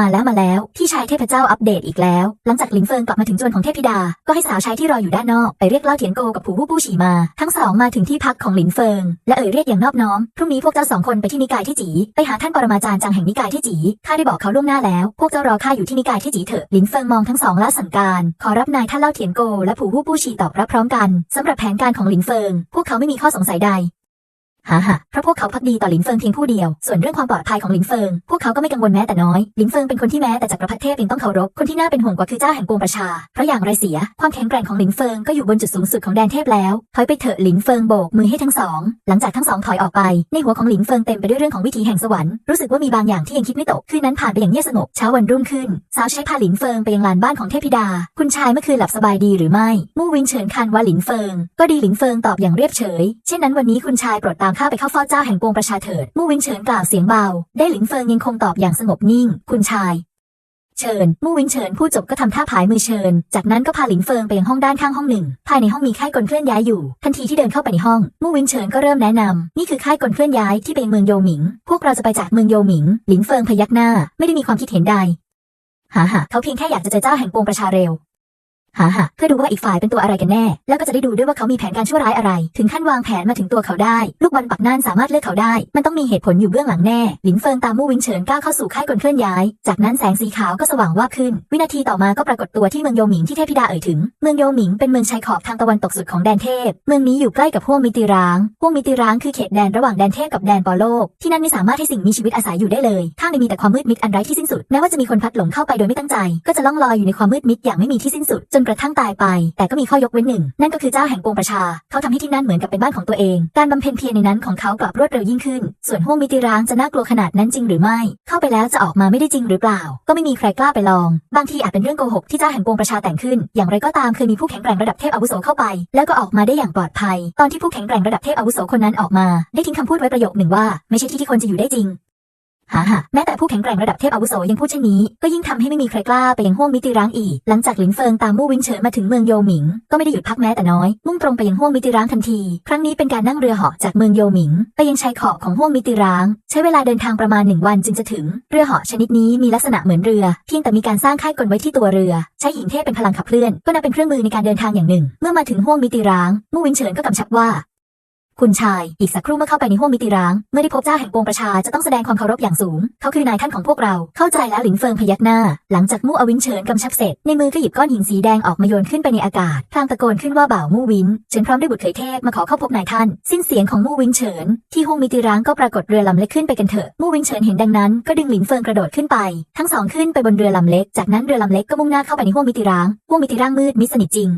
มาแล้วมาแล้วพี่ชายเทพเจ้าอัปเดตอีกแล้ว หลังจากหลินเฟิงกลับมาถึงจวนของเทพธิดา ก็ให้สาวใช้ที่รออยู่ด้านนอกไปเรียกเล่าเถียนโกกับผูผู้ผู้ฉีมา ทั้งสองมาถึงที่พักของหลินเฟิง และเอ่ยเรียกอย่างนอบน้อมพรุ่งนี้พวกเจ้าสองคนไปที่นิกายที่จีไปหาท่านปรมาจารย์จังแห่งนิกายที่จีข้าได้บอกเขาล่วงหน้าแล้ว พวกเจ้ารอข้าอยู่ที่นิกายที่จีเถอะหลินเฟิงมองทั้งสองและสั่งการ ขอรับนายท่านเล่าเถียนโกและผูผู้ผู้ฉีตอบรับพร้อมกันสำหรับแผนการของหลินเฟิง พวกเขาไม่มีข้อสงสัยใด หาหะเพราะพวกเขาพักดีต่อหลินเฟิงเพียงผู้เดียว ส่วนเรื่องความปลอดภัยของหลินเฟิง พวกเขาก็ไม่กังวลแม้แต่น้อย หลินเฟิงเป็นคนที่แม้แต่จักรพรรดิเทพยังต้องเคารพ คนที่น่าเป็นห่วงกว่าคือเจ้าแห่งปวงประชา เพราะอย่างไรเสีย ความแข็งแกร่งของหลินเฟิงก็อยู่บนจุดสูงสุดของแดนเทพแล้ว ถอยไปเถอะหลินเฟิงโบกมือให้ทั้งสอง หลังจากทั้งสองถอยออกไป ในหัวของหลินเฟิงเต็มไปด้วยเรื่องของวิถีแห่งสวรรค์ รู้สึกว่ามีบางอย่างที่ยังคิดไม่ตก คืนนั้นผ่านไปอย่างเงียบสงบ เช้าวันรุ่งขึ้น สาวใช้พาหลินเฟิงไปยังลานบ้านของเทพธิดา คุณชายเมื่อคืนหลับสบายดีหรือไม่ มู่วินเฉินคันว่าหลินเฟิง ก็ดีหลินเฟิงตอบอย่างเรียบเฉย เช่นนั้นวันนี้คุณชายโปรดตามข้าไปเข้าเฝ้าเจ้าแห่งปวงประชาเถิด มู่วินเฉินกล่าวเสียงเบา ได้หลินเฟิงยังคงตอบอย่างสงบนิ่ง คุณชาย เชิญ มู่วินเฉินพูดจบก็ทำท่าผายมือเชิญ จากนั้นก็พาหลินเฟิงไปยังห้องด้านข้างห้องหนึ่ง ภายในห้องมีค่ายกลเคลื่อนย้ายอยู่ ทันทีที่เดินเข้าไปในห้อง มู่วินเฉินก็เริ่มแนะนำนี่คือค่ายกลเคลื่อนย้ายที่ไปยังเมืองโยหมิง พวกเราจะไปจากเมืองโยหมิง หลินเฟิงพยักหน้า ไม่ได้มีความคิดเห็นใดหาหะเขาเพียงแค่อยากจะเจอเจ้าแห่งปวงประชาเร็ว หาหะเพื่อดูว่าอีกฝ่ายเป็นตัวอะไรกันแน่ แล้วก็จะได้ดูด้วยว่าเขามีแผนการชั่วร้ายอะไร ถึงขั้นวางแผนมาถึงตัวเขาได้ ลูกบอลปักน่านสามารถเลือกเขาได้ มันต้องมีเหตุผลอยู่เบื้องหลังแน่หลินเฟิงตามมู่วินเฉินก้าวเข้าสู่ค่ายกลเคลื่อนย้าย จากนั้นแสงสีขาวก็สว่างวาบขึ้น วินาทีต่อมาก็ปรากฏตัวที่เมืองโยหมิงที่เทพธิดาเอ่ยถึง เมืองโยหมิงเป็นเมืองชายขอบทางตะวันตกสุดของแดนเทพ เมืองนี้อยู่ใกล้กับห้วงมิติร้างห้วงมิติร้างคือเขตแดนระหว่างแดนเทพกับแดนปอโลก ที่นั่นไม่สามารถให้สิ่งมีชีวิตอาศัยอยู่ได้เลยข้างในมีแต่ความมืดมิดอันไร้ที่สิ้นสุด แม้ว่าจะมีคนพัดหลงเข้าไปโดยไม่ตั้งใจ ก็จะล่องลอยอยู่ในความมืดมิดอย่างไม่มีที่สิ้นสุดจนกระทั่งตายไป แต่ก็มีข้อยกเว้นหนึ่ง นั่นก็คือเจ้าแห่งปวงประชา เขาทำให้ที่นั่นเหมือนกับเป็นบ้านของตัวเอง การบำเพ็ญเพียรในนั้นของเขากลับรวดเร็วยิ่งขึ้น ส่วนห้วงมิติร้างจะน่ากลัวขนาดนั้นจริงหรือไม่ เข้าไปแล้วจะออกมาไม่ได้จริงหรือเปล่า ก็ไม่มีใครกล้าไปลอง บางทีอาจเป็นเรื่องโกหกที่เจ้าแห่งปวงประชาแต่งขึ้น อย่างไรก็ตามเคยมีผู้แข็งแกร่งระดับเทพอาวุโสเข้าไป แล้วก็ออกมาได้อย่างปลอดภัย ตอนที่ผู้แข็งแกร่งระดับเทพอาวุโสคนนั้นออกมา ได้ทิ้งคำพูดไว้ประโยคหนึ่งว่า ไม่ใช่ที่ที่คนจะอยู่ได้จริง หาหะแม้แต่ผู้แข็งแกร่งระดับเทพอาวุโสยังพูดเช่นนี้ ก็ยิ่งทำให้ไม่มีใครกล้าไปยังห้วงมิติร้างอีก หลังจากหลินเฟิงตามมู่วินเฉินมาถึงเมืองโยหมิง ก็ไม่ได้หยุดพักแม้แต่น้อย มุ่งตรงไปยังห้วงมิติร้างทันที ครั้งนี้เป็นการนั่งเรือเหาะจากเมืองโยหมิง ไปยังชายขอบของห้วงมิติร้างใช้เวลาเดินทางประมาณหนึ่งวันจึงจะถึง เรือเหาะชนิดนี้มีลักษณะเหมือนเรือ เพียงแต่มีการสร้างค่ายกลไว้ที่ตัวเรือ ใช้หินเทพเป็นพลังขับเคลื่อน ก็นับเป็นเครื่องมือในการเดินทางอย่างหนึ่ง เมื่อมาถึงห้วงมิติร้างมู่วินเฉินก็กำชับว่า คุณชาย อีกสักครู่เมื่อเข้าไปในห้วงมิติร้าง เมื่อได้พบเจ้าแห่งปวงประชาจะต้องแสดงความเคารพอย่างสูง เขาคือนายท่านของพวกเรา เข้าใจแล้วหลินเฟิงพยักหน้า หลังจากมู่อวินเฉินกำชับเสร็จ ในมือก็หยิบก้อนหินสีแดงออกมาโยนขึ้นไปในอากาศ พลางตะโกนขึ้นว่าบ่าวมู่วิน เฉินพร้อมด้วยบุตรเขยเทพมาขอเข้าพบนายท่าน สิ้นเสียงของมู่วินเฉิน ที่ห้วงมิติร้างก็ปรากฏเรือลำเล็กขึ้นไปกันเถอะ มู่วินเฉินเห็นดังนั้น ก็ดึงหลินเฟิงกระโดดขึ้นไป ทั้งสองขึ้นไปบนเรือลำเล็ก จากนั้นเรือลำเล็กก็มุ่งหน้าเข้าไปในห้วงมิติร้างห้วงมิติร้างมืดมิดสนิทจริง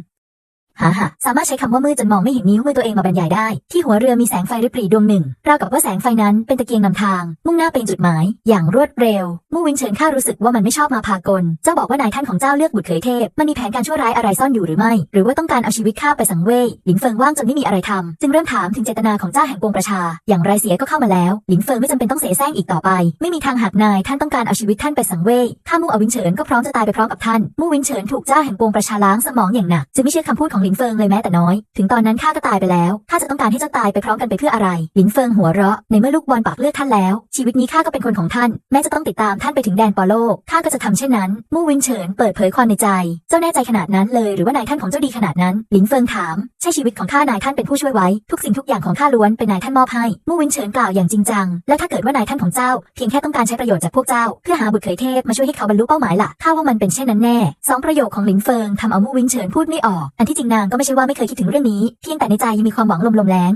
หาหะสามารถใช้คำว่ามืดจนมองไม่เห็นนิ้วมือตัวเองมาบรรยายได้ ที่หัวเรือมีแสงไฟริบหรี่ดวงหนึ่งราวกับว่าแสงไฟนั้นเป็นตะเกียงนำทาง มุ่งหน้าไปยังจุดหมาย อย่างรวดเร็ว มู่วินเฉินข้ารู้สึกว่ามันไม่ชอบมาพากล เจ้าบอกว่านายท่านของเจ้าเลือกบุตรเขยเทพ มันมีแผนการชั่วร้ายอะไรซ่อนอยู่หรือไม่ หรือว่าต้องการเอาชีวิตข้าไปสังเวยหลินเฟิงว่างจนไม่มีอะไรทำจึงเริ่มถามถึงเจตนาของเจ้าแห่งปวงประชา อย่างไรเสียก็เข้ามาแล้ว หลินเฟิงไม่จำเป็นต้องเสแสร้งอีกต่อไป ไม่มีทางหากนายท่านต้องการเอาชีวิตท่านไปสังเวยข้ามู่อวินเฉินก็พร้อมจะตายไปพร้อมกับท่านมู่วินเฉินถูกเจ้าแห่งปวงประชาล้างสมองอย่างหนักจึงไม่เชื่อคำพูดของหลินเฟิงเลยแม้แต่น้อย ถึงตอนนั้นข้าก็ตายไปแล้วข้าจะต้องการให้เจ้าตายไปพร้อมกันไปเพื่ออะไร หลินเฟิงหัวเราะในเมื่อลูกบอลปากเลือดท่านแล้ว ชีวิตนี้ข้าก็เป็นคนของท่าน แม้จะต้องติดตามท่านไปถึงแดนปอโลกข้าก็จะทำเช่นนั้น มู่วินเฉินเปิดเผยความในใจ เจ้าแน่ใจขนาดนั้นเลยหรือว่านายท่านของเจ้าดีขนาดนั้น หลินเฟิงถาม ใช่ชีวิตของข้านายท่านเป็นผู้ช่วยไว้ ทุกสิ่งทุกอย่างของข้าล้วนเป็นนายท่านมอบให้ มู่วินเฉินกล่าวอย่างจริงจัง และถ้าเกิดว่านายท่านของเจ้า เพียงแค่ต้องการใช้ประโยชน์จากพวกเจ้า เพื่อหาบุตรเขยเทพมาช่วยให้เขาบรรลุเป้าหมายล่ะข้าว่ามันเป็นเช่นนั้นแน่สองประโยคของหลินเฟิงทำเอามู่วินเฉินพูดไม่ออก อันที่จริงนางก็ไม่ใช่ว่าไม่เคยคิดถึงเรื่องนี้ เพียงแต่ในใจยังมีความหวังลมๆแรง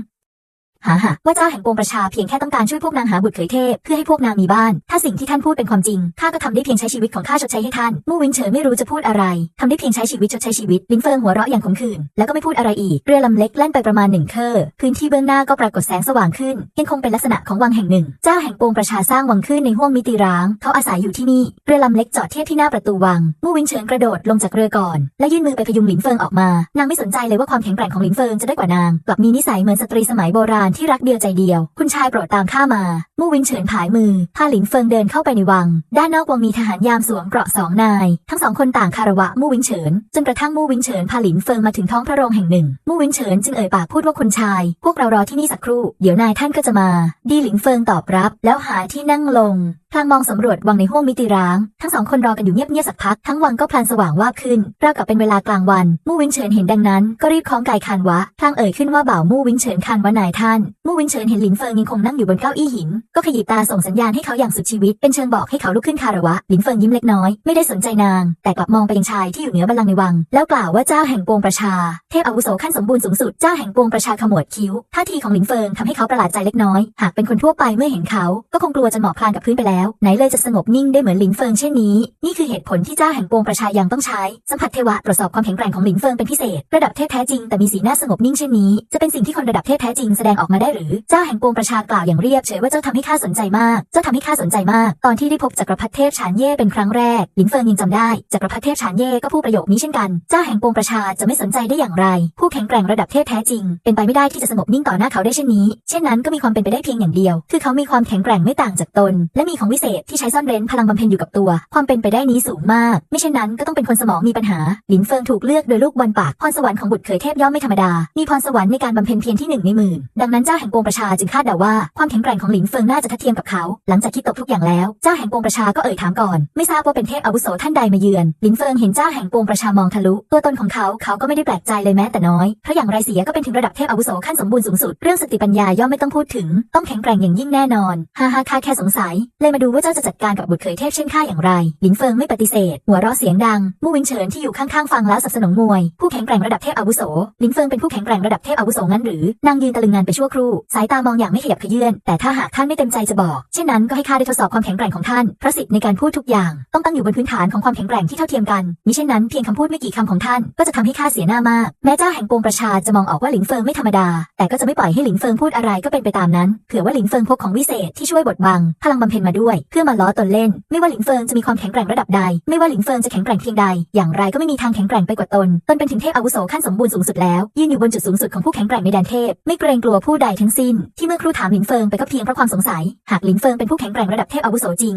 หาหะว่าเจ้าแห่งปวงประชาเพียงแค่ต้องการช่วยพวกนางหาบุตรเขยเทพเพื่อให้พวกนางมีบ้าน ถ้าสิ่งที่ท่านพูดเป็นความจริงข้าก็ทำได้เพียงใช้ชีวิตของข้าชดใช้ให้ท่านมู่วินเฉินไม่รู้จะพูดอะไรทำได้เพียงใช้ชีวิตชดใช้ชีวิตลินเฟิงหัวเราะอย่างขมขื่นแล้วก็ไม่พูดอะไรอีกเรือลำเล็กแล่นไปประมาณหนึ่งเคอพื้นที่เบื้องหน้าก็ปรากฏแสงสว่างขึ้นยังคงเป็นลักษณะของวังแห่งหนึ่ง เจ้าแห่งปวงประชาสร้างวังขึ้นในห้วงมิติร้าง เขาอาศัยอยู่ที่นี่เรือลำเล็กจอดเทียบที่หน้าประตูวังมู่วินเฉินกระโดดลงจากเรือก่อน และยื่นมือไปพยุงหลินเฟิงออกมา นางไม่สนใจเลยว่าความแข็งแกร่งของหลินเฟิงจะได้กว่านาง กลับมีนิสัยเหมือนสตรีสมัยโบราณที่รักเดียวใจเดียว คุณชายโปรดตามข้ามา มู่วินเฉินผายมือพาหลินเฟิงเดินเข้าไปในวัง ด้านนอกวังมีทหารยามสวมเกราะสองนาย ทั้งสองคนต่างคารวะมู่วินเฉินจนกระทั่งมู่วินเฉินพาหลินเฟิงมาถึงท้องพระโรงแห่งหนึ่ง มู่วินเฉินจึงเอ่ยปากพูดว่าคุณชาย พวกเรารอที่นี่สักครู่ เดี๋ยวนายท่านก็จะมา ดีหลินเฟิงตอบรับ แล้วหาที่นั่งลง พลางมองสำรวจวังในห้วงมิติร้าง ทั้งสองคนรอกันอยู่เงียบๆสักพัก ทั้งวังก็พลันสว่างวาบขึ้นราวกับเป็นเวลากลางวัน มู่วิงเฉินเห็นดังนั้น ก็รีบคล้องกายคานวะพลางเอ่ยขึ้นว่าบ่าวมู่วิงเฉินคานวะนายท่านมู่วินเฉินเห็นหลินเฟิงยังคงนั่งอยู่บนเก้าอี้หิน ก็ขยิบตาส่งสัญญาณให้เขาอย่างสุดชีวิต เป็นเชิงบอกให้เขาลุกขึ้นคารวะ หลินเฟิงยิ้มเล็กน้อย ไม่ได้สนใจนาง แต่กลับมองไปยังชายที่อยู่เหนือบัลลังก์ในวัง แล้วกล่าวว่าเจ้าแห่งปวงประชา เทพอาวุโสขั้นสมบูรณ์สูงสุด เจ้าแห่งปวงประชาขมวดคิ้ว ท่าทีของหลินเฟิงทำให้เขาประหลาดใจเล็กน้อย หากเป็นคนทั่วไปเมื่อเห็นเขา ก็คงกลัวจนหมอบคลานกับพื้นไปแล้ว ไหนเลยจะสงบนิ่งได้เหมือนหลินเฟิงเช่นนี้ นี่คือเหตุผลที่เจ้าแห่งปวงประชายังต้องใช้ สัมผัสเทวะตรวจสอบความแข็งแกร่งของหลินเฟิงเป็นพิเศษ ระดับเทพแท้จริงแต่มีสีหน้าสงบนิ่งเช่นนี้ จะเป็นสิ่งที่คนระดับเทพแท้จริงแสดงออกมาได้หรือ เจ้าแห่งปวงประชากล่าวอย่างเรียบเฉยว่าเจ้าทำให้ข้าสนใจมาก เจ้าทำให้ข้าสนใจมาก ตอนที่ได้พบจักรพรรดิเทพฉานเย่เป็นครั้งแรกหลินเฟิงยังจำได้ จักรพรรดิเทพฉานเย่ก็พูดประโยคนี้เช่นกัน เจ้าแห่งปวงประชาจะไม่สนใจได้อย่างไร ผู้แข็งแกร่งระดับเทพแท้จริง เป็นไปไม่ได้ที่จะสงบนิ่งต่อหน้าเขาได้เช่นนี้ เช่นนั้นก็มีความเป็นไปได้เพียงอย่างเดียว คือเขามีความแข็งแกร่งไม่ต่างจากตน และมีของวิเศษที่ใช้ซ่อนเร้นพลังบำเพ็ญอยู่กับตัว ความเป็นไปได้นี้สูงมาก ไม่เช่นนั้นก็ต้องเป็นคนสมองมีปัญหา หลินเฟิงถูกเลือกโดยลูกบอลปากพรสวรรค์ของบุตรเขยเทพย่อมไม่ธรรมดา มีพรสวรรค์ในการบำเพ็ญเพียรที่หนึ่งในหมื่นดังนั้นเจ้าแห่งปวงประชาจึงคาดเดาว่าความแข็งแกร่งของหลินเฟิงน่าจะทัดเทียมกับเขา หลังจากคิดตกทุกอย่างแล้ว เจ้าแห่งปวงประชาก็เอ่ยถามก่อน ไม่ทราบว่าเป็นเทพอาวุโสท่านใดมาเยือน หลินเฟิงเห็นเจ้าแห่งปวงประชามองทะลุ ตัวตนของเขาเขาก็ไม่ได้แปลกใจเลยแม้แต่น้อย เพราะอย่างไรเสียก็เป็นถึงระดับเทพอาวุโสขั้นสมบูรณ์สูงสุด เรื่องสติปัญญาย่อมไม่ต้องพูดถึง ต้องแข็งแกร่งอย่างยิ่งแน่นอน ฮ่าฮ่าข้าแค่สงสัย เลยมาดูว่าเจ้าจะจัดการกับบุตรเขยเทพเช่นข้าอย่างไร หลินเฟิงไม่ปฏิเสธ หัวเราะเสียงดัง มู่วินเฉินที่อยู่ข้างๆฟังแล้วสับสนงมวย ผู้แข็งแกร่งระดับเทพอาวุโส หลินเฟิงเป็นผู้แข็งแกร่งระดับเทพอาวุโสงั้นหรือนางยืนตะลึงงานไปชั่วครู่สายตามองอย่างไม่ขยับเขยื่นแต่ถ้าหากท่านไม่เต็มใจจะบอก เช่นนั้นก็ให้ข้าได้ทดสอบความแข็งแกร่งของท่านพระสิทธิ์ในการพูดทุกอย่าง ต้องตั้งอยู่บนพื้นฐานของความแข็งแกร่งที่เท่าเทียมกันมิเช่นนั้นเพียงคำพูดไม่กี่คำของท่านก็จะทำให้ข้าเสียหน้ามาก แม้เจ้าแห่งปวงประชาจะมองออกว่าหลินเฟิงไม่ธรรมดา แต่ก็จะไม่ปล่อยให้หลินเฟิงพูดอะไรก็เป็นไปตามนั้นเผื่อว่าหลินเฟิงพกของวิเศษที่ช่วยบดบังพลังบำเพ็ญมาด้วย เพื่อมาล้อตนเล่น ไม่ว่าหลินเฟิงจะมีความแข็งแกร่งระดับใด ไม่ว่าหลินเฟิงจะแข็งแกร่งเพียงใด อย่างไรก็ไม่มีทางแข็งแกร่งไปกว่าตนตนเป็นถึงเทพอาวุโสขั้นสมบูรณ์สูงสุดแล้วยืนอยู่บนจุดสูงสุดของผู้แข็งแกร่งในแดนเทพไม่เกรงกลัวผู้ใดทงสิ้น ที่เมื่อครูถามหลิงเฟิงไปก็เพียงเพราะความสงสัย หากหลิงเฟิงเป็นผู้แข็งแกร่งระดับเทพอาวุโสจริง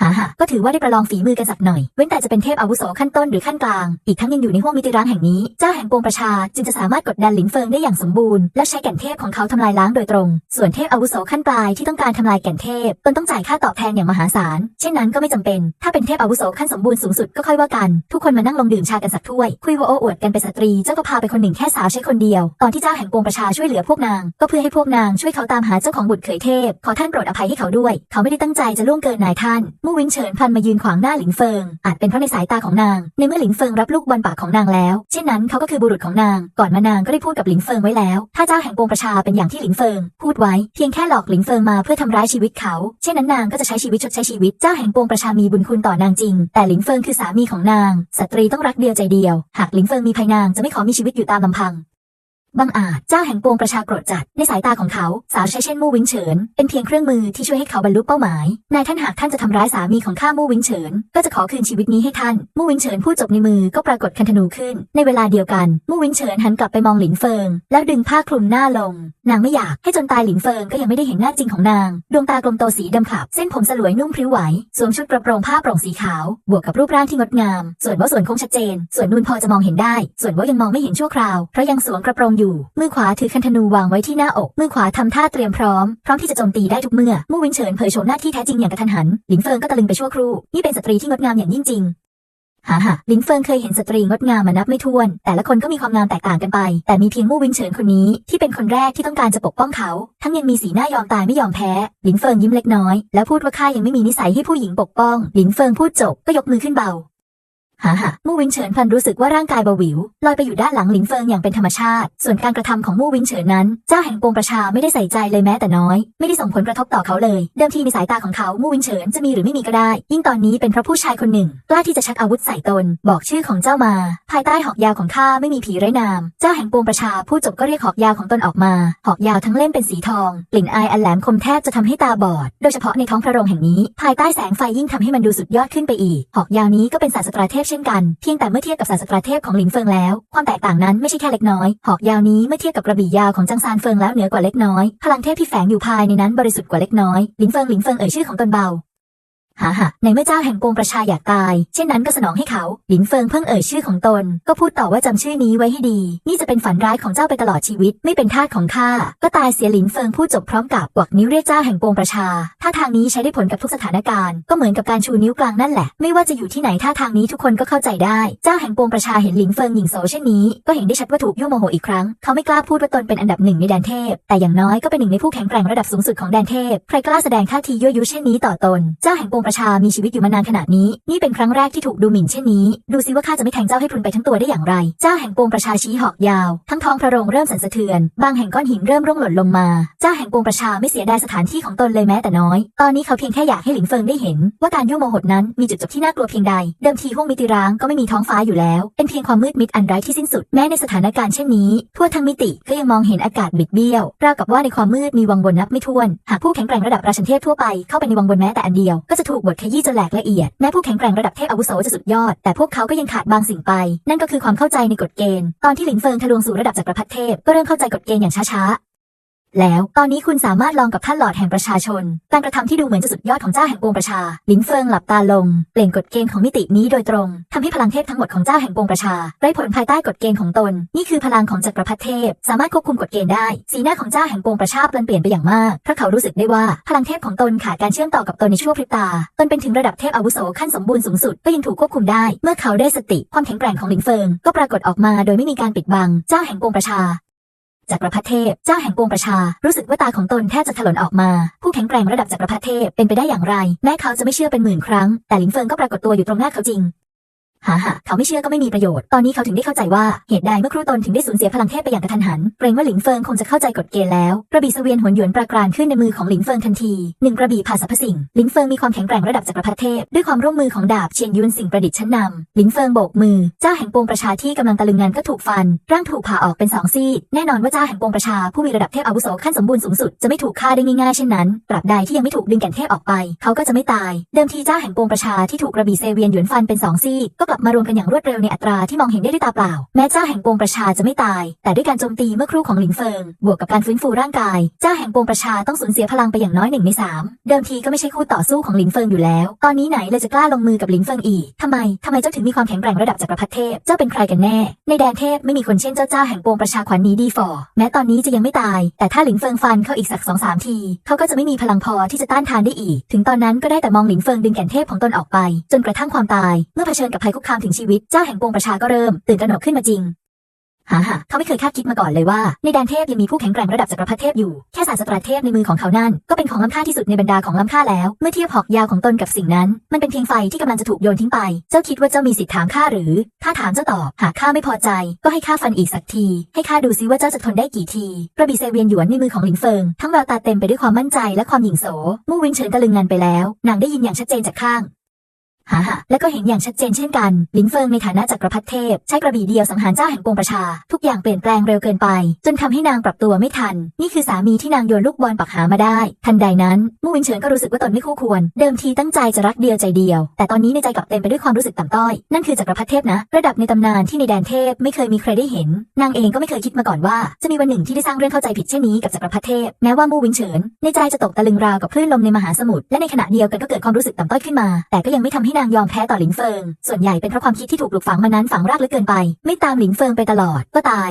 หาหาก็ถือว่าได้ประลองฝีมือกันสักหน่อย เว้นแต่จะเป็นเทพอาวุโสขั้นต้นหรือขั้นกลาง อีกทั้งยังอยู่ในห้วงมิติร้างแห่งนี้ เจ้าแห่งปวงประชาจึงจะสามารถกดดันหลินเฟิงได้อย่างสมบูรณ์ และใช้แก่นเทพของเขาทำลายล้างโดยตรง ส่วนเทพอาวุโสขั้นปลายที่ต้องการทำลายแก่นเทพตนต้องจ่ายค่าตอบแทนอย่างมหาศาล เช่นนั้นก็ไม่จำเป็น ถ้าเป็นเทพอาวุโสขั้นสมบูรณ์สูงสุดก็ค่อยว่ากัน ทุกคนมานั่งลงดื่มชากันสักถ้วย คุยโวโอ้อวดกันเป็นสตรี เจ้าก็พาไปคนหนึ่งแค่สาวใช้คนเดียว ตอนที่เจ้าแห่งปวงประชาช่วยเหลือพวกนาง ก็เพื่อให้พวกนางช่วยเขาตามหาเจ้าของบุตรเขยเทพ ขอท่านโปรดอภัยให้เขาด้วย เขาไม่ได้ตั้งใจจะล่วงเกินนายท่านมวินเฉินพลันมายืนขวางหน้าหลินเฟิง อาจเป็นเพราะในสายตาของนาง ในเมื่อหลินเฟิงรับลูกบอลปากของนางแล้ว เช่นนั้นเขาก็คือบุรุษของนาง ก่อนมานางก็ได้พูดกับหลินเฟิงไว้แล้ว ถ้าเจ้าแห่งปวงประชาเป็นอย่างที่หลินเฟิง พูดไว้ เพียงแค่หลอกหลินเฟิงมาเพื่อทำร้ายชีวิตเขา เช่นนั้นนางก็จะใช้ชีวิตชดใช้ชีวิต เจ้าแห่งปวงประชามีบุญคุณต่อนางจริง แต่หลินเฟิงคือสามีของนาง สตรีต้องรักเดียวใจเดียว หากหลินเฟิงมีภัยนางจะไม่ขอมีชีวิตอยู่ตามลำพัง บังอาจเจ้าแห่งปวงประชากรจัด ในสายตาของเขา สาวใช้เช่นมู่วิงเฉิน เป็นเพียงเครื่องมือที่ช่วยให้เขาบรรลุเป้าหมาย นายท่านหากท่านจะทำร้ายสามีของข้ามู่วิงเฉิน ก็จะขอคืนชีวิตนี้ให้ท่าน มู่วิงเฉินพูดจบในมือก็ปรากฏคันธนูขึ้น ในเวลาเดียวกัน มู่วิงเฉินหันกลับไปมองหลินเฟิง แล้วดึงผ้าคลุมหน้าลง นางไม่อยากให้จนตายหลินเฟิงก็ยังไม่ได้เห็นหน้าจริงของนาง ดวงตากลมโตสีดำขลับ เส้นผมสลวยนุ่มพริ้วไหว สวมชุดกระโปรงผ้าโปร่งสีขาว บวกกับรูปร่างที่งดงาม ส่วนว่าส่วนโค้งชัดเจน ส่วนนูนพอจะมองเห็นได้ ส่วนว่ายังมองไม่เห็นชั่วคราว เพราะยังสวมกระโปรงอยู่ มือขวาถือคันธนูวางไว้ที่หน้าอก มือขวาทำท่าเตรียมพร้อม พร้อมที่จะโจมตีได้ทุกเมื่อ มู่วินเฉินเผยโฉมหน้าที่แท้จริงอย่างกระทันหัน หลินเฟิงก็ตะลึงไปชั่วครู่ นี่เป็นสตรีที่งดงามอย่างยิ่งจริงหาหาลินเฟิงเคยเห็นสตรีงดงามมานับไม่ถ้วน แต่ละคนก็มีความงามแตกต่างกันไป แต่มีเพียงมู่วินเฉินคนนี้ที่เป็นคนแรกที่ต้องการจะปกป้องเขา ทั้งยังมีสีหน้ายอมตายไม่ยอมแพ้ ลินเฟิงยิ้มเล็กน้อย แล้วพูดว่าข้ายังไม่มีนิสัยให้ผู้หญิงปกป้อง ลินเฟิงพูดจบก็ยกมือขึ้นเบา หาหามู่วินเฉินพันรู้สึกว่าร่างกายเบาหวิวลอยไปอยู่ด้านหลังหลินเฟิงอย่างเป็นธรรมชาติ ส่วนการกระทำของมู่วินเฉินนั้น เจ้าแห่งปวงประชาไม่ได้ใส่ใจเลยแม้แต่น้อย ไม่ได้ส่งผลกระทบต่อเขาเลย เดิมทีในสายตาของเขามู่วินเฉินจะมีหรือไม่มีก็ได้ ยิ่งตอนนี้เป็นเพราะผู้ชายคนหนึ่งกล้าที่จะชักอาวุธใส่ตน บอกชื่อของเจ้ามา ภายใต้หอกยาวของข้าไม่มีผีไร้นาม เจ้าแห่งปวงประชาพูดจบก็เรียกหอกยาวของตนออกมา หอกยาวทั้งเล่มเป็นสีทองกลิ่นอายอันแหลมคมแทบจะทำให้ตาบอด โดยเฉพาะในท้องพระโรงแห่งนี้ ภายใต้แสงไฟยิ่งทำให้มันดูสุดยอดขึ้นไปอีก หอกยาวนี้ก็เป็นศาสตราเทพเช่นกัน เพียงแต่เมื่อเทียบกับศาสตราเทพของหลิงเฟิงแล้ว ความแตกต่างนั้นไม่ใช่แค่เล็กน้อย หอกยาวนี้เมื่อเทียบกับกระบี่ยาวของจังซานเฟิงแล้วเหนือกว่าเล็กน้อย พลังเทพที่แฝงอยู่ภายในนั้นบริสุทธิ์กว่าเล็กน้อย หลิงเฟิงหลิงเฟิงเอ่ยชื่อของตนเบา หาหะในเมื่อเจ้าแห่งกงประชาอยากตาย เช่นนั้นก็สนองให้เขา หลินเฟิงเพิ่งเอ่ยชื่อของตน ก็พูดต่อว่าจำชื่อนี้ไว้ให้ดี นี่จะเป็นฝันร้ายของเจ้าไปตลอดชีวิต ไม่เป็นทาสของข้า ก็ตายเสียหลินเฟิงพูดจบพร้อมกับกวักนิ้วเรียกเจ้าแห่งกงประชา ท่าทางนี้ใช้ได้ผลกับทุกสถานการณ์ ก็เหมือนกับการชูนิ้วกลางนั่นแหละ ไม่ว่าจะอยู่ที่ไหนท่าทางนี้ทุกคนก็เข้าใจได้ เจ้าแห่งกงประชาเห็นหลินเฟิงหญิงโสเช่นนี้ ก็เห็นได้ชัดว่าถูกยั่วโมโหอีกครั้ง เขาไม่กล้าพูดว่าตนเป็นอันดับหนึ่งในแดนเทพ แต่อย่างน้อยก็เป็นหนึ่งในผู้แข็งแกร่งระดับสูงสุดของแดนเทพ ใครกล้าแสดงท่าทียั่วยุเช่นนี้ต่อตน เจ้าแห่งกงประชามีชีวิตอยู่มานานขนาดนี้ นี่เป็นครั้งแรกที่ถูกดูหมิ่นเช่นนี้ ดูซิว่าข้าจะไม่แทงเจ้าให้พรุนไปทั้งตัวได้อย่างไร เจ้าแห่งกงประชาชี้หอกยาว ทั้งท้องพระโรงเริ่มสั่นสะเทือน บางแห่งก้อนหินเริ่มร่วงหล่นลงมา เจ้าแห่งกงประชาไม่เสียดายสถานที่ของตนเลยแม้แต่น้อย ตอนนี้เขาเพียงแค่อยากให้หลินเฟิงได้เห็น ว่าการยั่วโมโหดนั้นมีจุดจบที่น่ากลัวเพียงใด เดิมทีห้วงมิติร้างก็ไม่มีท้องฟ้าอยู่แล้ว เป็นเพียงความมืดมิดอันไร้ที่สิ้นสุด แม้ในสถานการณ์เช่นนี้ทั่วทั้งมิติก็ยังมองเห็นอากาศบิดเบี้ยว ราวกับว่าในความมืดมีวังวนนับไม่ถ้วน หากผู้แข็งแกร่งระดับราชันเทพทั่วไปเข้าไปในวังวนแม้แต่อันเดียวก็จะถูกบทขยี้จนแหลกละเอียด แม้ผู้แข็งแกร่งระดับเทพอาวุโสจะสุดยอด แต่พวกเขาก็ยังขาดบางสิ่งไป นั่นก็คือความเข้าใจในกฎเกณฑ์ ตอนที่หลิงเฟิงทะลวงสู่ระดับจักรพรรดิเทพ ก็เริ่มเข้าใจกฎเกณฑ์อย่างช้าๆ แล้วตอนนี้คุณสามารถลองกับท่านหลอดแห่งประชาชน การกระทำที่ดูเหมือนจะสุดยอดของเจ้าแห่งปวงประชาลินเฟิงหลับตาลง เปล่งกฎเกณฑ์ของมิตินี้โดยตรงทำให้พลังเทพทั้งหมดของเจ้าแห่งปวงประชาไร้ผลภายใต้กฎเกณฑ์ของตน นี่คือพลังของจักรพรรดิเทพ สามารถควบคุมกฎเกณฑ์ได้ สีหน้าของเจ้าแห่งปวงประชาเปลี่ยนเปลี่ยนไปอย่างมาก เพราะเขารู้สึกได้ว่าพลังเทพของตนขาดการเชื่อมต่อกับตนในชั่วพริบตา ตนเป็นถึงระดับเทพอาวุโสขั้นสมบูรณ์สูงสุดก็ยังถูกควบคุมได้ เมื่อเขาได้สติความแข็งแกร่งของลินเฟิงก็ปรากฏออกมาโดยไม่มีการปิดบัง เจ้าแห่งปวงประชา จักรพรรดิเทพ เจ้าแห่งปวงประชา รู้สึกว่าตาของตนแทบจะถลนออกมา ผู้แข็งแกร่งระดับจักรพรรดิเทพเป็นไปได้อย่างไร แม้เขาจะไม่เชื่อเป็นหมื่นครั้ง แต่หลิงเฟิงก็ปรากฏตัวอยู่ตรงหน้าเขาจริง หาหะเขาไม่เชื่อก็ไม่มีประโยชน์ ตอนนี้เขาถึงได้เข้าใจว่าเหตุใดเมื่อครูตนถึงได้สูญเสียพลังเทพไปอย่างกระทันหัน เกรงว่าหลินเฟิงคงจะเข้าใจกฎเกณฑ์แล้ว กระบี่เสวียนหวนหยวนปรากรานขึ้นในมือของหลินเฟิงทันทีหนึ่งกระบี่ผ่าสรรพสิ่ง หลินเฟิงมีความแข็งแกร่งระดับจักรพรรดิเทพ ด้วยความร่วมมือของดาบเชียนยุนสิ่งประดิษฐ์ชั้นนำหลินเฟิงโบกมือ เจ้าแห่งปวงประชาที่กำลังตะลึงงานก็ถูกฟัน ร่างถูกผ่าออกเป็นสองซีกแน่นอนว่าเจ้าแห่งปวงประชาผู้มีระดับเทพอาวุโสขั้นสมบูรณ์สูงสุดจะไม่ถูกฆ่าได้ง่ายๆเช่นนั้นตราบใดที่ยังไม่ถูกดึงแก่นเทพออกไป เขาก็จะไม่ตาย เดิมทีเจ้าแห่งปวงประชาที่ถูกกระบี่เซเวียนหยวนฟันเป็นสองซีกกลับมารวมกันอย่างรวดเร็วในอัตราที่มองเห็นได้ด้วยตาเปล่า แม้เจ้าแห่งปวงประชาจะไม่ตาย แต่ด้วยการโจมตีเมื่อครู่ของหลินเฟิง บวกกับการฟื้นฟูร่างกาย เจ้าแห่งปวงประชาต้องสูญเสียพลังไปอย่างน้อยหนึ่งในสามเดิมทีก็ไม่ใช่คู่ต่อสู้ของหลินเฟิงอยู่แล้ว ตอนนี้ไหนเลยจะกล้าลงมือกับหลินเฟิงอีกทำไมทำไมเจ้าถึงมีความแข็งแกร่งระดับจักรพรรดิเทพ เจ้าเป็นใครกันแน่ ในแดนเทพไม่มีคนเช่นเจ้าเจ้าแห่งปวงประชาขวัญนี้ดีฟอร์แม้ตอนนี้จะยังไม่ตาย แต่ถ้าหลินเฟิงฟันเข้าอีกสักสองสามที เขาก็จะไม่มีพลังพอที่จะต้านทานได้อีก ถึงตอนนั้นก็ได้แต่มองหลินเฟิงดึงแก่นเทพของตนออกไป จนกระทั่งความตาย เมื่อเผชิญกับภัยคุกคามถึงชีวิตเจ้าแห่งปวงประชาก็เริ่ม ตื่นตระหนกขึ้นมาจริงหาหะเขาไม่เคยคาดคิดมาก่อนเลยว่า ในแดนเทพยังมีผู้แข็งแกร่งระดับจักรพรรดิเทพอยู่ แค่ศาสตราเทพในมือของเขานั่น ก็เป็นของล้ำค่าที่สุดในบรรดาของล้ำค่าแล้ว เมื่อเทียบหอกยาวของตนกับสิ่งนั้น มันเป็นเพียงไฟที่กำลังจะถูกโยนทิ้งไป เจ้าคิดว่าเจ้ามีสิทธิ์ถามข้าหรือ ถ้าถามเจ้าตอบ หากข้าไม่พอใจ ก็ให้ข้าฟันอีกสักที ให้ข้าดูซิว่าเจ้าจะทนได้กี่ที กระบี่เซเวียนหยวนในมือของหลินเฟิง ทั้งแววตาเต็มไปด้วยความมั่นใจและความหยิ่งโส มู่วินเฉินตะลึงงานไปแล้ว นางได้ยินอย่างชัดเจนจากข้าง หาและก็เห็นอย่างชัดเจนเช่นกัน ลินเฟิงในฐานะจักรพรรดิเทพ ใช้กระบี่เดียวสังหารเจ้าแห่งปวงประชา ทุกอย่างเปลี่ยนแปลงเร็วเกินไป จนทำให้นางปรับตัวไม่ทัน นี่คือสามีที่นางโยนลูกบอลปักหามาได้ ทันใดนั้นมู่วินเฉินก็รู้สึกว่าตนไม่คู่ควร เดิมทีตั้งใจจะรักเดียวใจเดียว แต่ตอนนี้ในใจกลับเต็มไปด้วยความรู้สึกต่ำต้อย นั่นคือจักรพรรดิเทพนะ ระดับในตำนานที่ในแดนเทพไม่เคยมีใครได้เห็น นางเองก็ไม่เคยคิดมาก่อนว่า จะมีวันหนึ่งที่ได้สร้างเรื่องเข้าใจผิดเช่นนี้กับจักรพรรดิเทพแม้ว่ามู่วินเฉินในใจจะตกตะลึงราวกับคลื่นลมในมหาสมุทรและในขณะเดียวกันก็เกิดความรู้สึกต่ำต้อยขึ้นมา แต่ก็ยังไม่ทำให้นางยอมแพ้ต่อหลิงเฟิง ส่วนใหญ่เป็นเพราะความคิดที่ถูกปลูกฝังมานั้นฝังรากลึกเกินไป ไม่ตามหลิงเฟิงไปตลอด ก็ตาย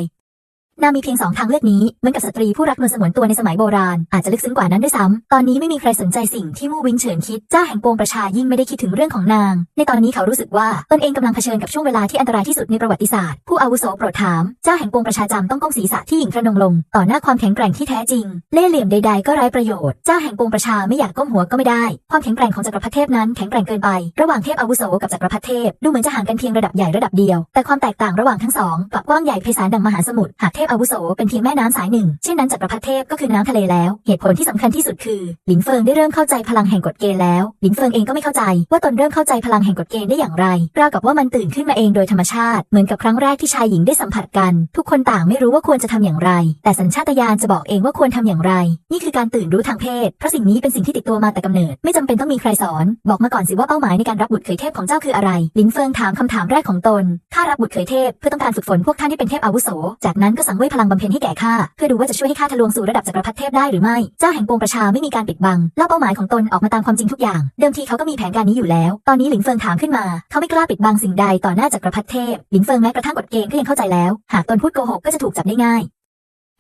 นางมีเพียงสองทางเลือกนี้ เหมือนกับสตรีผู้รักนวลสงวนตัวในสมัยโบราณ อาจจะลึกซึ้งกว่านั้นด้วยซ้ำ ตอนนี้ไม่มีใครสนใจสิ่งที่มู่วินเฉินคิด เจ้าแห่งปวงประชายิ่งไม่ได้คิดถึงเรื่องของนาง ในตอนนี้เขารู้สึกว่าตนเองกำลังเผชิญกับช่วงเวลาที่อันตรายที่สุดในประวัติศาสตร์ ผู้อาวุโสโปรดถาม เจ้าแห่งปวงประชาจำต้องก้มศีรษะที่หญิงทระนงลง ต่อหน้าความแข็งแกร่งที่แท้จริง เล่ห์เหลี่ยมใด ๆ ก็ไร้ประโยชน์ เจ้าแห่งปวงประชาไม่อยากก้มหัวก็ไม่ได้ ความแข็งแกร่งของจักรพรรดิเทพนั้นแข็งแกร่งเกินไป ระหว่างเทพอาวุโสกับจักรพรรดิเทพดูเหมือนจะห่างกันเพียงระดับใหญ่ระดับเดียว แต่ความแตกต่างระหว่างทั้งสองกลับกว้างใหญ่ไพศาลดังมหาสมุทรหากเทพอาวุโสเป็นเพียงแม่น้ำสายหนึ่ง เช่นนั้นจักรพรรดิเทพก็คือน้ำทะเลแล้ว เหตุผลที่สำคัญที่สุดคือ หลินเฟิงได้เริ่มเข้าใจพลังแห่งกฎเกณฑ์แล้ว หลินเฟิงเองก็ไม่เข้าใจ ว่าตนเริ่มเข้าใจพลังแห่งกฎเกณฑ์ได้อย่างไรราวกับว่ามันตื่นขึ้นมาเองโดยธรรมชาติ เหมือนกับครั้งแรกที่ชายหญิงได้สัมผัสกัน ทุกคนต่างไม่รู้ว่าควรจะทำอย่างไร แต่สัญชาตญาณจะบอกเองว่าควรทำอย่างไร นี่คือการตื่นรู้ทางเพศ เพราะสิ่งนี้เป็นสิ่งที่ติดตัวมาแต่กำเนิด ไม่จำเป็นต้องมีใครสอน บอกมาก่อนสิว่าเป้าหมายในการรับบุตรเขยเทพของเจ้าคืออะไรหลินเฟิงถามคำถามแรกของตน ข้ารับบุตรเขยเทพเพื่อต้องการฝึกฝนพวกท่านที่เป็นเทพอาวุโส จากนั้นก็สังเว่ยพลังบำเพ็ญให้แก่ข้าเพื่อดูว่าจะช่วยให้ข้าทะลวงสู่ระดับจักรพรรดิเทพได้หรือไม่ เจ้าแห่งปวงประชาไม่มีการปิดบังเล่าเป้าหมายของตนออกมาตามความจริงทุกอย่าง เดิมทีเขาก็มีแผนการนี้อยู่แล้ว ตอนนี้หลิงเฟิงถามขึ้นมา เขาไม่กล้าปิดบังสิ่งใดต่อหน้าจักรพรรดิเทพ หลิงเฟิงแม้กระทั่งกฎเกณฑ์ก็ยังเข้าใจแล้ว หากตนพูดโกหกก็จะถูกจับได้ง่าย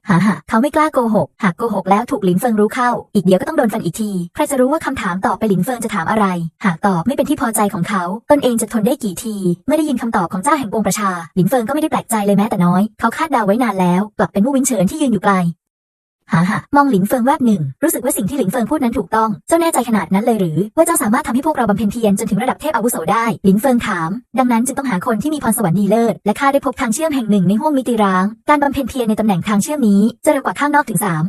หาหาเขาไม่กล้าโกหก หากโกหกแล้วถูกหลินเฟิงรู้เข้า อีกเดี๋ยวก็ต้องโดนฟันอีกที ใครจะรู้ว่าคำถามต่อไปหลินเฟิงจะถามอะไร หากตอบไม่เป็นที่พอใจของเขา ตนเองจะทนได้กี่ที เมื่อได้ยินคำตอบของเจ้าแห่งปวงประชา หลินเฟิงก็ไม่ได้แปลกใจเลยแม้แต่น้อย เขาคาดเดาไว้นานแล้ว กลับเป็นมู่วินเฉินที่ยืนอยู่ไกล หาหามองหลิงเฟิงแวบหนึ่ง รู้สึกว่าสิ่งที่หลิงเฟิงพูดนั้นถูกต้อง เจ้าแน่ใจขนาดนั้นเลยหรือ ว่าเจ้าสามารถทำให้พวกเราบำเพ็ญเพียรจนถึงระดับเทพอาวุโสได้ หลิงเฟิงถาม ดังนั้นจึงต้องหาคนที่มีพรสวรรค์ดีเลิศ และข้าได้พบทางเชื่อมแห่งหนึ่งในห้วงมิติร้าง การบำเพ็ญเพียรในตำแหน่งทางเชื่อมนี้จะเร็วกว่าข้างนอกถึงสาม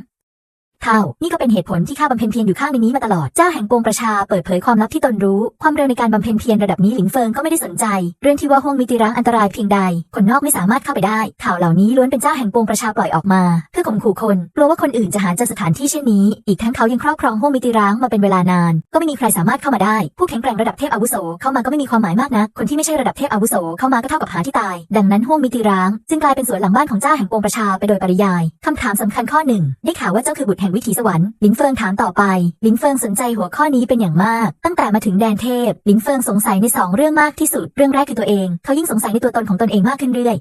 เท่า นี่ก็เป็นเหตุผลที่ข้าบำเพ็ญเพียรอยู่ข้างในนี้มาตลอด เจ้าแห่งปวงประชาเปิดเผยความลับที่ตนรู้ ความเร็วในการบำเพ็ญเพียรระดับนี้หลินเฟิงก็ไม่ได้สนใจ เรื่องที่ว่าห้วงมิติร้างอันตรายเพียงใด คนนอกไม่สามารถเข้าไปได้ ข่าวเหล่านี้ล้วนเป็นเจ้าแห่งปวงประชาปล่อยออกมา เพื่อข่มขู่คน กลัวว่าคนอื่นจะหาเจอสถานที่เช่นนี้ อีกทั้งเขายังครอบครองห้วงมิติร้างมาเป็นเวลานาน ก็ไม่มีใครสามารถเข้ามาได้ ผู้แข็งแกร่งระดับเทพอาวุโสเข้ามาก็ไม่มีความหมายมากนะ คนที่ไม่ใช่ระดับเทพอาวุโสเข้ามาก็เท่ากับหาที่ตาย ดังนั้นห้วงมิติร้าง จึงกลายเป็นสวนหลังบ้านของเจ้าแห่งปวงประชาไปโดยปริยายคำถามสำคัญข้อหนึ่งได้ข่าวว่าเจ้าคือบุตรแห่งวิถีสวรรค์ลินเฟิงถามต่อไปลินเฟิงสนใจหัวข้อนี้เป็นอย่างมาก ตั้งแต่มาถึงแดนเทพลินเฟิงสงสัยในสองเรื่องมากที่สุด เรื่องแรกคือตัวเอง เขายิ่งสงสัยในตัวตนของตนเองมากขึ้นเรื่อย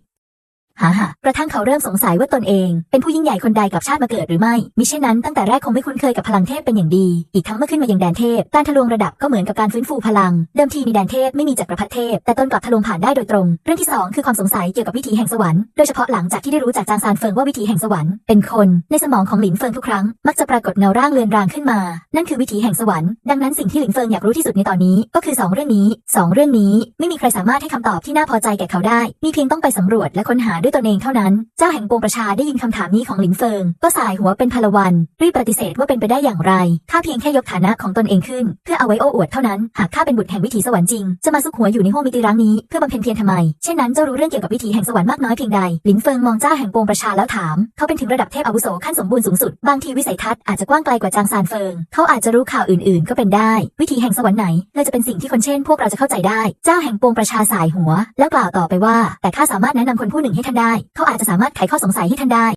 หาหากระทั่งเขาเริ่มสงสัยว่าตนเอง เป็นผู้ยิ่งใหญ่คนใดกับชาติมาเกิดหรือไม่ มิเช่นนั้นตั้งแต่แรกคงไม่คุ้นเคยกับพลังเทพเป็นอย่างดี อีกทั้งเมื่อขึ้นมายังแดนเทพ การทะลวงระดับก็เหมือนกับการฟื้นฟูพลัง เดิมทีในแดนเทพไม่มีจักรพรรดิเทพ แต่ตนกลับทะลวงผ่านได้โดยตรง เรื่องที่สองคือความสงสัยเกี่ยวกับวิถีแห่งสวรรค์ โดยเฉพาะหลังจากที่ได้รู้จากจางซานเฟิงว่าวิถีแห่งสวรรค์เป็นคน ในสมองของหลินเฟิงทุกครั้ง มักจะปรากฏเงาร่างเลือนรางขึ้นมา นั่นคือวิถีแห่งสวรรค์ ดังนั้นสิ่งที่หลินเฟิงอยากรู้ที่สุดในตอนนี้ ก็คือสองเรื่องนี้สองเรื่องนี้ ไม่มีใครสามารถให้คำตอบที่น่าพอใจแก่เขาได้ มีเพียงต้องไปสำรวจและค้นหาด้วยตนเองเท่านั้น เจ้าแห่งปวงประชาได้ยินคำถามนี้ของหลินเฟิง ก็สายหัวเป็นพลวันรีบปฏิเสธว่าเป็นไปได้อย่างไรข้าเพียงแค่ยกฐานะของตนเองขึ้น เพื่อเอาไว้โอ้อวดเท่านั้นหากข้าเป็นบุตรแห่งวิถีสวรรค์จริงจะมาซุกหัวอยู่ในห้วงมิติร้างนี้เพื่อบำเพ็ญเพียรทำไมเช่นนั้นเจ้ารู้เรื่องเกี่ยวกับวิถีแห่งสวรรค์มากน้อยเพียงใดหลินเฟิงมองเจ้าแห่งปวงประชาแล้วถาม เขาเป็นถึงระดับเทพอาวุโสขั้นสมบูรณ์สูงสุดบางทีวิสัยทัศน์อาจจะกว้างไกลกว่าจางซานเฟิงเขาอาจจะรู้ข่าวอื่น ๆ ก็เป็นได้ วิถีแห่งสวรรค์ไหนเลยจะเป็นสิ่งที่คนเช่น พวกเราจะเข้าใจได้ เจ้าแห่งปวงประชาสายหัว แล้วกล่าวต่อไปว่า แต่ข้าสามารถแนะนำคนผู้หนึ่งให้ท่านได้ เขาอาจจะสามารถไขข้อสงสัยให้ท่านได้